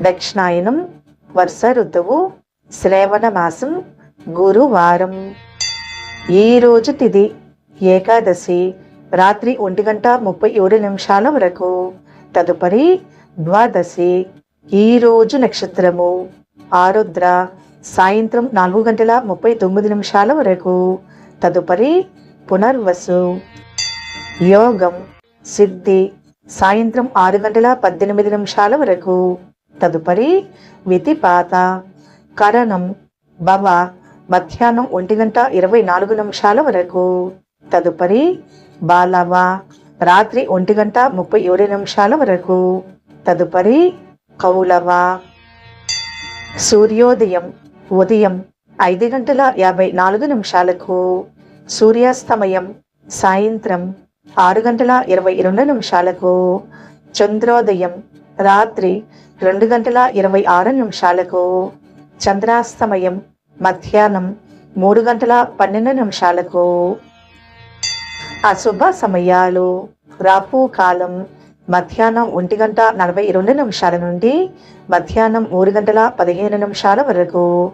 దక్షిణాయనం వర్ష ఋతువు శ్రేవణ మాసం గురువారం. ఈరోజు తిది ఏకాదశి రాత్రి ఒంటి గంట ముప్పై ఏడు నిమిషాల వరకు. తదుపరి ద్వాదశి ఈరోజు నక్షత్రము ఆరుద్ర సాయంత్రం నాలుగు గంటల ముప్పై తొమ్మిది నిమిషాల వరకు. తదుపరి పునర్వసు యోగం సిద్ధి సాయంత్రం ఆరు గంటల పద్దెనిమిది నిమిషాల వరకు. తదుపరి వితిపాత కరణం భవ మధ్యాహ్నం ఒంటి గంట ఇరవై నాలుగు నిమిషాల వరకు. తదుపరి బాలవ రాత్రి ఒంటి గంట ముప్పై ఏడు నిమిషాల వరకు. తదుపరి కౌలవ. సూర్యోదయం ఉదయం ఐదు గంటల యాభై నాలుగు నిమిషాలకు. సూర్యాస్తమయం సాయంత్రం ఆరు గంటల ఇరవై రెండు నిమిషాలకు. చంద్రోదయం రాత్రి రెండు గంటల ఇరవై ఆరు నిమిషాలకు చంద్రాస్తమయం మధ్యాహ్నం మూడు గంటల పన్నెండు నిమిషాలకు. అశుభ సమయాలు. రాపు కాలం మధ్యాహ్నం ఒంటి గంట నలభై రెండు నిమిషాల నుండి మధ్యాహ్నం మూడు గంటల పదిహేను నిమిషాల వరకు.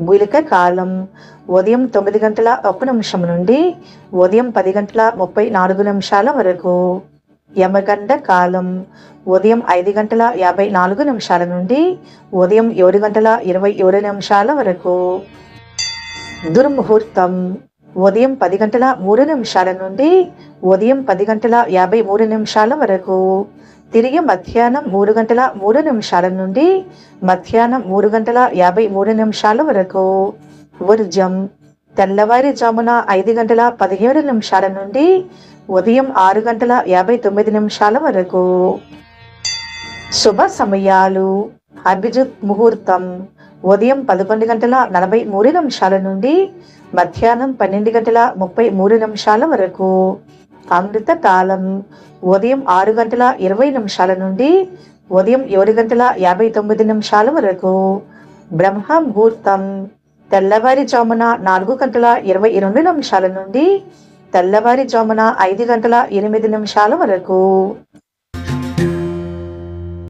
గులిక కాలం ఉదయం తొమ్మిది గంటల ఒక్క నిమిషం నుండి ఉదయం పది గంటల ముప్పై నాలుగు నిమిషాల వరకు. యమగండ కాలం ఉదయం ఐదు గంటల యాభై నాలుగు నిమిషాల నుండి ఉదయం ఏడు గంటల ఇరవై ఏడు నిమిషాల వరకు. దుర్ముహూర్తం. ఉదయం పది గంటల మూడు నిమిషాల నుండి ఉదయం పది గంటల యాభై మూడు నిమిషాల వరకు. తిరిగి మధ్యాహ్నం మూడు గంటల మూడు నిమిషాల నుండి మధ్యాహ్నం మూడు గంటల యాభై మూడు నిమిషాల వరకు. వర్జం తెల్లవారుజామున ఐదు గంటల పదిహేడు నిమిషాల నుండి ఉదయం ఆరు గంటల యాభై తొమ్మిది నిమిషాల వరకు. శుభ సమయాలు. అభిజిత్ ముహూర్తం. ఉదయం పదకొండు గంటల నలభై మూడు నిమిషాల నుండి మధ్యాహ్నం పన్నెండు గంటల ముప్పై మూడు నిమిషాల వరకు. అమృత కాలం ఉదయం ఆరు గంటల ఇరవై నిమిషాల నుండి ఉదయం ఏడు గంటల యాభై తొమ్మిది నిమిషాల వరకు. బ్రహ్మ ముహూర్తం. తెల్లవారిజామున నాలుగు గంటల ఇరవై రెండు నిమిషాల నుండి తెల్లవారిజామున ఐదు గంటల ఎనిమిది నిమిషాల వరకు.